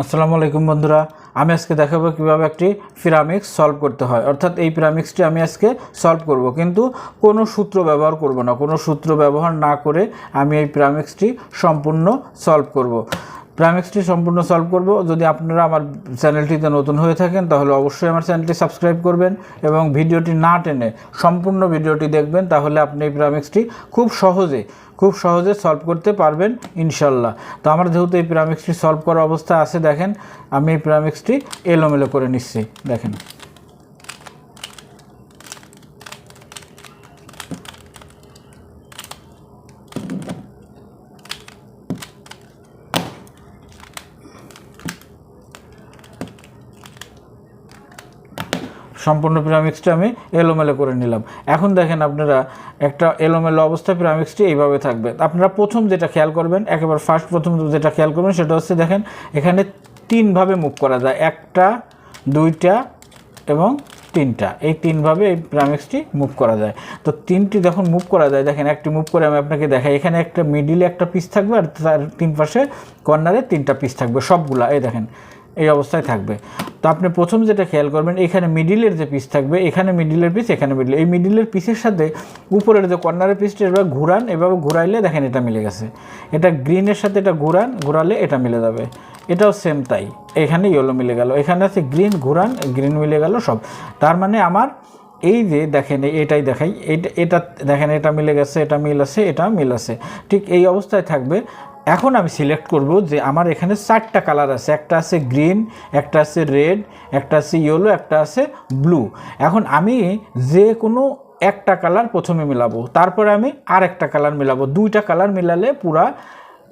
আসসালামু আলাইকুম বন্ধুরা, আমি আজকে দেখাবো কীভাবে একটি পিরামিক্স সলভ করতে হয়। অর্থাৎ এই পিরামিক্সটি আমি আজকে সলভ করব, কিন্তু কোনো সূত্র ব্যবহার করব না। কোনো সূত্র ব্যবহার না করে আমি এই পিরামিক্সটি সম্পূর্ণ সলভ করব। পিরামিক্সটি সম্পূর্ণ সলভ করব। যদি আপনারা আমার চ্যানেলটিতে নতুন হয়ে থাকেন, তাহলে অবশ্যই আমার চ্যানেলটি সাবস্ক্রাইব করবেন এবং ভিডিওটি না টেনে সম্পূর্ণ ভিডিওটি দেখবেন, তাহলে আপনি এই প্রাইমেক্সটি খুব সহজে খুব সহজে সলভ করতে পারবেন, ইনশাল্লাহ। তো আমার যেহেতু এই প্রাইমেক্সটি সলভ করা অবস্থা আছে, দেখেন, আমি এই প্রাইমেক্সটি এলোমেলো করে নিচ্ছি, দেখেন। সম্পূর্ণ পিরামিক্সটা আমি এলোমেলো করে নিলাম। এখন দেখেন আপনারা একটা এলোমেলো অবস্থায় পিরামিক্সটি এইভাবে থাকবে। আপনারা প্রথম যেটা খেয়াল করবেন, একেবারে ফার্স্ট প্রথম যেটা খেয়াল করবেন সেটা হচ্ছে দেখেন, এখানে তিনভাবে মুভ করা যায়। একটা, দুইটা এবং তিনটা। এই তিনভাবে এই পিরামিক্সটি মুভ করা যায়। তো তিনটি যখন মুভ করা যায়, দেখেন একটি মুভ করে আমি আপনাকে দেখাই। এখানে একটা মিডিলে একটা পিস থাকবে আর তার তিন পাশে কর্নারে তিনটা পিস থাকবে। সবগুলা, এই দেখেন, এই অবস্থায় থাকবে। তো আপনি প্রথম যেটা খেয়াল করবেন, এখানে মিডিলের যে পিস থাকবে, এখানে মিডিলের পিস এখানে মিডিল এই মিডিলের পিসের সাথে উপরের যে কর্নারের পিসটা এবার ঘুরান, এভাবে ঘুরাইলে দেখেন এটা মিলে গেছে। এটা গ্রিনের সাথে এটা ঘুরান, ঘুরালে এটা মিলে যাবে। এটাও সেম তাই। এখানে ইয়েলো মিলে গেল, এখানে আছে গ্রিন ঘুরান গ্রিন মিলে গেল সব। তার মানে আমার এই যে দেখেন, এটাই দেখাই, এটা এটা, দেখেন এটা মিলে গেছে, এটা মিল আছে, এটা মিল আছে। ঠিক এই অবস্থায় থাকবে। এখন আমি সিলেক্ট করব যে আমার এখানে চারটা কালার আছে। একটা আছে গ্রিন একটা আছে রেড একটা আছে ইয়েলো একটা আছে ব্লু এখন আমি যে কোনো একটা কালার প্রথমে মেলাবো। তারপরে আমি আর একটা কালার মেলাবো। দুইটা কালার মেলালে পুরা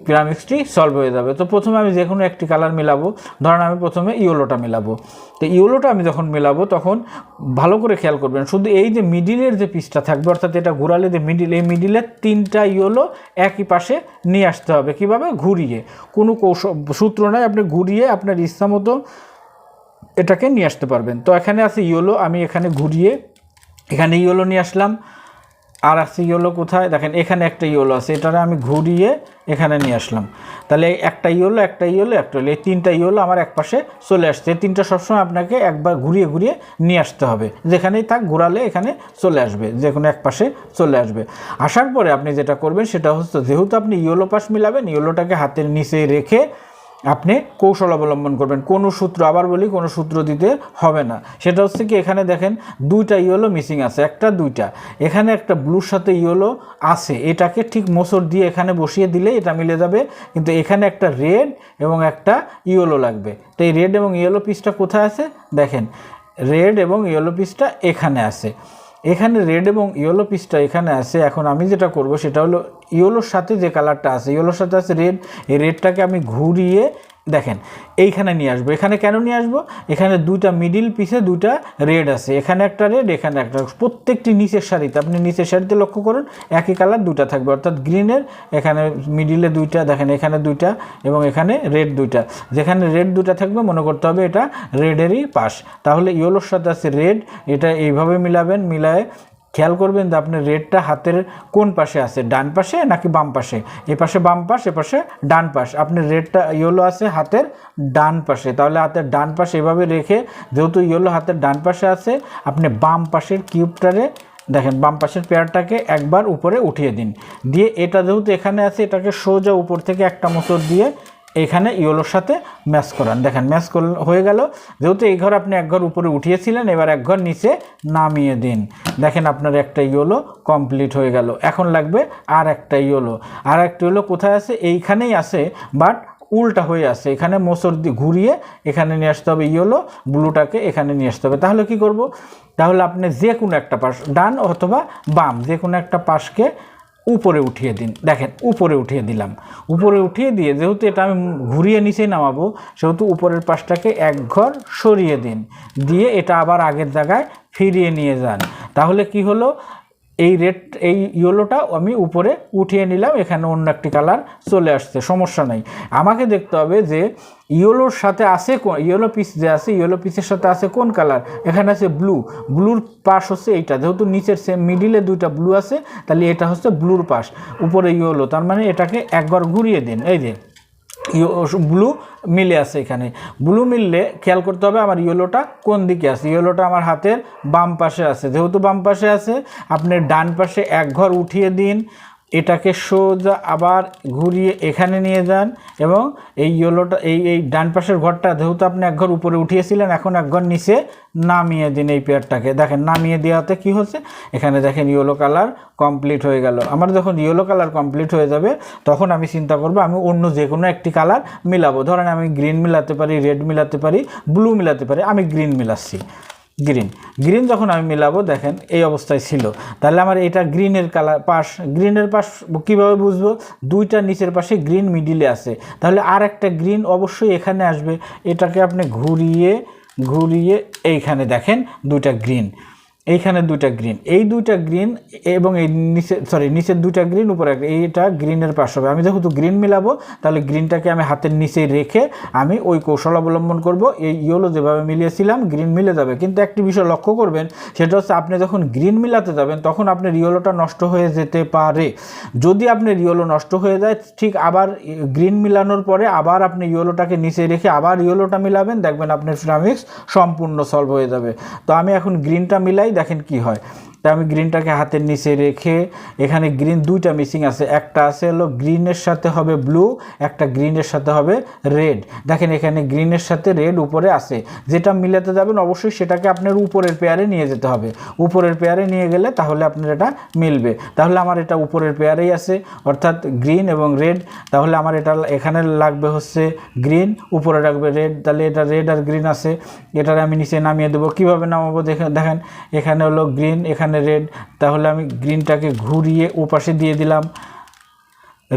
পিরামিক্সটি সলভ হয়ে যাবে। তো প্রথমে আমি যে কোনো একটি কালার মিলাবো। ধরেন আমি প্রথমে ইয়েলোটা মিলাবো। তো ইয়েলোটা আমি যখন মিলাবো, তখন ভালো করে খেয়াল করবেন, শুধু এই যে মিডিলের যে পিসটা থাকবে, অর্থাৎ এটা ঘুরালে যে মিডিল এই মিডিলের তিনটা ইয়েলো একই পাশে নিয়ে আসতে হবে। কীভাবে? ঘুরিয়ে। কোনো কৌশল, সূত্র নয় আপনি ঘুরিয়ে আপনার ইচ্ছা মতো এটাকে নিয়ে আসতে পারবেন। তো এখানে আছে ইয়েলো, আমি এখানে ঘুরিয়ে এখানে ইয়েলো নিয়ে আসলাম। আর আছে ইয়েলো কোথায়? দেখেন, এখানে একটা ইয়েলো আছে, এটারে আমি ঘুরিয়ে এখানে নিয়ে আসলাম। তাহলে একটা ইয়েলো একটা ইয়েলো একটা এই তিনটা ইয়েলো আমার এক পাশে চলে আসছে। এই তিনটা সবসময় আপনাকে একবার ঘুরিয়ে ঘুরিয়ে নিয়ে আসতে হবে। যেখানেই থাক, ঘোরালে এখানে চলে আসবে, যে কোনো এক পাশে চলে আসবে। আসার পরে আপনি যেটা করবেন, সেটা হচ্ছে, যেহেতু আপনি ইয়েলো পাশ মিলাবেন ইয়েলোটাকে হাতের নিচে রেখে আপনি কৌশল অবলম্বন করবেন। কোনো সূত্র আবার বলি, কোনো সূত্র দিতে হবে না। সেটা হচ্ছে কি, এখানে দেখেন দুইটা ইয়েলো মিসিং আছে, একটা, দুইটা। এখানে একটা ব্লুর সাথে ইয়েলো আছে, এটাকে ঠিক মোসর দিয়ে এখানে বসিয়ে দিলে এটা মিলে যাবে। কিন্তু এখানে একটা রেড এবং একটা ইয়েলো লাগবে। তো এই রেড এবং ইয়েলো পিসটা কোথায় আছে? দেখেন রেড এবং ইয়েলো পিসটা এখানে আছে। এখানে রেড এবং ইয়েলো পিসটা এখানে আছে। এখন আমি যেটা করব, সেটা হলো ইয়েলোর সাথে যে কালারটা আছে ইয়েলোর সাথে আছে রেড এই রেডটাকে আমি ঘুরিয়ে দেখেন, এইখানে নিয়ে আসব। এখানে কেন নিয়ে আসব? এখানে দুইটা মিডিল পিসে দুইটা রেড আছে। এখানে একটা রেড এখানে একটা প্রত্যেকটি নিচের শাড়িতে, আপনি নিচের শাড়িতে লক্ষ্য করুন, একই কালার দুইটা থাকবে। অর্থাৎ গ্রিনের এখানে মিডিলে দুইটা, দেখেন এখানে দুইটা এবং এখানে রেড দুইটা। যেখানে রেড দুইটা থাকবে, মনে করতে হবে এটা রেডেরই পাশ। তাহলে ইয়েলোর সাথে আছে রেড এটা এইভাবে মিলাবেন, মিলায় খেয়াল করবেন যে আপনার রেডটা হাতের কোন পাশে আছে, ডান পাশে নাকি বাম পাশে? এ পাশে বাম পাশ, এ পাশে ডান পাশ। আপনার রেডটা ইয়েলো আছে হাতের ডান পাশে। তাহলে হাতের ডান পাশে এভাবে রেখে যেহেতু ইয়েলো হাতের ডান পাশে আছে, আপনি বাম পাশের কিউবটারে দেখেন, বাম পাশের পেয়ারটাকে একবার উপরে উঠিয়ে দিন। দিয়ে এটা যেহেতু এখানে আছে, এটাকে সোজা উপর থেকে একটা মোচর দিয়ে এখানে ইয়েলোর সাথে ম্যাচ করান। দেখেন, ম্যাচ হয়ে গেল। যেহেতু এই ঘর আপনি এক ঘর উপরে উঠিয়েছিলেন, এবার এক ঘর নিচে নামিয়ে দিন। দেখেন আপনার একটা ইয়েলো কমপ্লিট হয়ে গেল। এখন লাগবে আর একটা ইয়েলো। আর একটা ইয়েলো কোথায় আছে? এইখানেই আছে বাট উল্টা হয়ে আসছে এখানে মোসর দিয়ে ঘুরিয়ে এখানে নিয়ে আসতে হবে ইয়েলো, ব্লুটাকে এখানে নিয়ে আসতে হবে। তাহলে কি করব? তাহলে আপনি যে কোনো একটা পাশ ডান অথবা বাম, যে কোনো একটা পাশকে উপরে উঠিয়ে দিন। দেখেন, উপরে উঠিয়ে দিলাম। উপরে উঠিয়ে দিয়ে যেহেতু এটা আমি ঘুরিয়ে নিচে নামাবো, সেহেতু উপরের পাশটাকে এক ঘর সরিয়ে দিন। দিয়ে এটা আবার আগের জায়গায় ফিরিয়ে নিয়ে যান। তাহলে কি হলো? এই রেড এই ইয়েলোটা আমি উপরে উঠিয়ে নিলাম, এখানে অন্য একটি কালার চলে আসছে, সমস্যা নাই। আমাকে দেখতে হবে যে ইয়েলোর সাথে আছে ইয়েলো পিস যে আছে ইয়েলো পিসের সাথে আছে কোন কালার এখানে আছে ব্লু ব্লুর পাশ হচ্ছে এইটা, যেহেতু নিচের সেম মিডিলে দুইটা ব্লু আছে, তাহলে এটা হচ্ছে ব্লুর পাশ, উপরে ইয়েলো তার মানে এটাকে একবার ঘুরিয়ে দিন, এই যে। ব্লু মিলে আছে এখানে। ব্লু মিললে খেয়াল করতে হবে আমার ইয়েলোটা কোন দিকে আছে? ইয়েলোটা আমার হাতের বাম পাশে আছে। যেহেতু বাম পাশে আছে, আপনি ডান পাশে এক ঘর উঠিয়ে দিন। এটাকে সোজা আবার ঘুরিয়ে এখানে নিয়ে যান এবং এই ইয়েলোটা, এই এই ডান পাশের ঘরটা, যেহেতু আপনি এক ঘর উপরে উঠিয়েছিলেন, এখন এক ঘর নিচে নামিয়ে দিন এই পেয়ারটাকে। দেখেন, নামিয়ে দেওয়াতে কি হচ্ছে? এখানে দেখেন ইয়েলো কালার কমপ্লিট হয়ে গেল। আমার যখন ইয়েলো কালার কমপ্লিট হয়ে যাবে, তখন আমি চিন্তা করব, আমি অন্য যে কোনো একটি কালার মিলাবো। ধরেন আমি গ্রিন মিলাতে পারি, রেড মিলাতে পারি, ব্লু মিলাতে পারি, আমি গ্রিন মিলাচ্ছি। গ্রিন গ্রিন যখন আমি মিলাবো, দেখেন, এই অবস্থায় ছিল। তাহলে আমার এটা গ্রিনের কালার পাশ গ্রিনের পাশ কীভাবে বুঝব? দুইটা নিচের পাশে গ্রিন মিডিলে আছে। তাহলে আর একটা গ্রিন অবশ্যই এখানে আসবে। এটাকে আপনি ঘুরিয়ে ঘুরিয়ে এইখানে দেখেন, দুইটা গ্রিন এইখানে দুইটা গ্রিন এই দুইটা গ্রিন এবং এই নিচে সরি নিচের দুইটা গ্রিন উপরে এইটা গ্রিনের পাশ হবে। আমি যেহেতু গ্রিন মিলাবো, তাহলে গ্রিনটাকে আমি হাতের নিচে রেখে আমি ওই কৌশল অবলম্বন করব। এই ইয়েলো যেভাবে মিলিয়েছিলাম গ্রিন মিলে যাবে। কিন্তু একটি বিষয় লক্ষ্য করবেন, সেটা হচ্ছে আপনি যখন গ্রিন মিলাতে যাবেন, তখন আপনার ইয়েলোটা নষ্ট হয়ে যেতে পারে। যদি আপনার ইয়েলো নষ্ট হয়ে যায়, ঠিক আবার গ্রিন মিলানোর পরে আবার আপনি ইয়েলোটাকে নিচে রেখে আবার ইয়েলোটা মিলাবেন, দেখবেন আপনার ফিরামিক্স সম্পূর্ণ সলভ হয়ে যাবে। তো আমি এখন গ্রিনটা মিলাই দেখেন কি হয়। তা আমি গ্রিনটাকে হাতের নিচে রেখে এখানে গ্রিন দুইটা মিসিং আছে। একটা আছে হলো গ্রিনের সাথে হবে ব্লু একটা গ্রিনের সাথে হবে রেড দেখেন এখানে গ্রিনের সাথে রেড উপরে আছে। যেটা মিলাতে যাবেন অবশ্যই সেটাকে আপনার উপরের পেয়ারে নিয়ে যেতে হবে। উপরের পেয়ারে নিয়ে গেলে তাহলে আপনার এটা মিলবে। তাহলে আমার এটা উপরের পেয়ারেই আছে, অর্থাৎ গ্রিন এবং রেড তাহলে আমার এটা এখানে লাগবে হচ্ছে গ্রিন উপরে রাখবে রেড তাহলে এটা রেড আর গ্রিন আছে। এটার আমি নিচে নামিয়ে দেবো। কীভাবে নামাবো দেখেন দেখেন, এখানে হলো গ্রিন এখানে রেড তাহলে আমি গ্রিনটাকে ঘুরিয়ে ওপাশে দিয়ে দিলাম।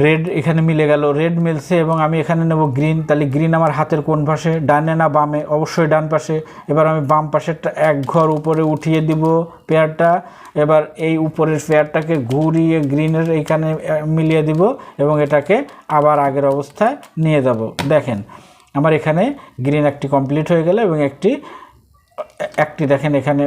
রেড এখানে মিলে গেল। রেড মিলছে এবং আমি এখানে নেব গ্রিন তাহলে গ্রিন আমার হাতের কোন পাশে? ডানে না বামে? অবশ্যই ডান পাশে। এবার আমি বাম পাশেরটা এক ঘর উপরে উঠিয়ে দিব পেয়ারটা এবার এই উপরের পেয়ারটাকে ঘুরিয়ে গ্রিনের এইখানে মিলিয়ে দিব এবং এটাকে আবার আগের অবস্থায় নিয়ে যাব। দেখেন, আমার এখানে গ্রিন একটি কমপ্লিট হয়ে গেল এবং একটি একটি দেখেন এখানে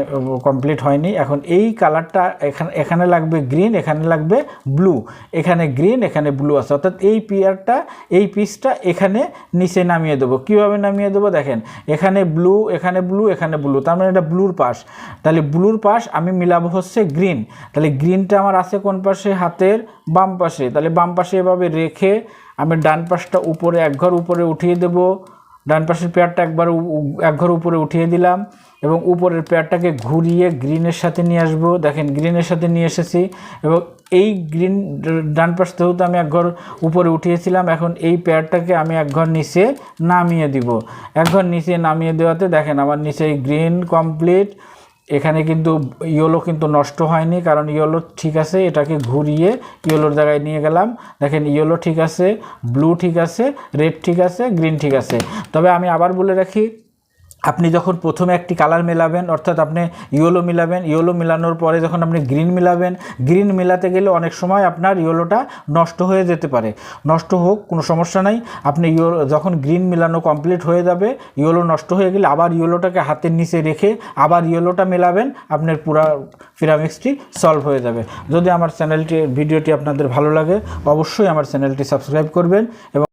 কমপ্লিট হয়নি। এখন এই কালারটা এখানে এখানে লাগবে গ্রিন এখানে লাগবে ব্লু এখানে গ্রিন এখানে ব্লু আছে। অর্থাৎ এই পিয়ারটা, এই পিসটা এখানে নিচে নামিয়ে দেবো। কীভাবে নামিয়ে দেবো? দেখেন, এখানে ব্লু এখানে ব্লু এখানে ব্লু তার মানে এটা ব্লুর পাশ। তাহলে ব্লুর পাশ আমি মিলাবো হচ্ছে গ্রিন তাহলে গ্রিনটা আমার আছে কোন পাশে? হাতের বাম পাশে। তাহলে বাম পাশে এভাবে রেখে আমি ডান পাশটা উপরে, এক ঘর উপরে উঠিয়ে দেবো। ডান পাশের পেয়ারটা একবার এক ঘর উপরে উঠিয়ে দিলাম এবং উপরের পেয়ারটাকে ঘুরিয়ে গ্রিনের সাথে নিয়ে আসব। দেখেন, গ্রিনের সাথে নিয়ে এসেছি এবং এই গ্রিন ডান পাশ যেহেতু আমি এক ঘর উপরে উঠিয়েছিলাম, এখন এই পেয়ারটাকে আমি এক ঘর নিচে নামিয়ে দিব। এক ঘর নিচে নামিয়ে দেওয়াতে দেখেন আমার নিচে গ্রিন কমপ্লিট। এখানে কিন্তু ইয়েলো কিন্তু নষ্ট হয়নি, কারণ ইয়েলো ঠিক আছে, এটাকে ঘুরিয়ে ইয়েলোর জায়গায় নিয়ে গেলাম। দেখেন ইয়েলো ঠিক আছে, ব্লু ঠিক আছে, রেড ঠিক আছে, গ্রিন ঠিক আছে। তবে আমি আবার বলে রাখি আপনি যখন প্রথমে একটি কালার মেলাবেন, অর্থাৎ আপনি ইয়েলো মিলাবেন, ইয়েলো মিলানোর পরে যখন আপনি গ্রিন মিলাবেন, গ্রিন মিলাতে গেলে অনেক সময় আপনার ইয়েলোটা নষ্ট হয়ে যেতে পারে। নষ্ট হোক, কোনো সমস্যা নাই। আপনি ইয়েলো, যখন গ্রিন মিলানো কমপ্লিট হয়ে যাবে, ইয়েলো নষ্ট হয়ে গেলে আবার ইয়েলোটাকে হাতের নিচে রেখে আবার ইয়েলোটা মেলাবেন, আপনার পুরা পিরামিক্সটি সলভ হয়ে যাবে। যদি আমার চ্যানেলটি, ভিডিওটি আপনাদের ভালো লাগে, অবশ্যই আমার চ্যানেলটি সাবস্ক্রাইব করবেন এবং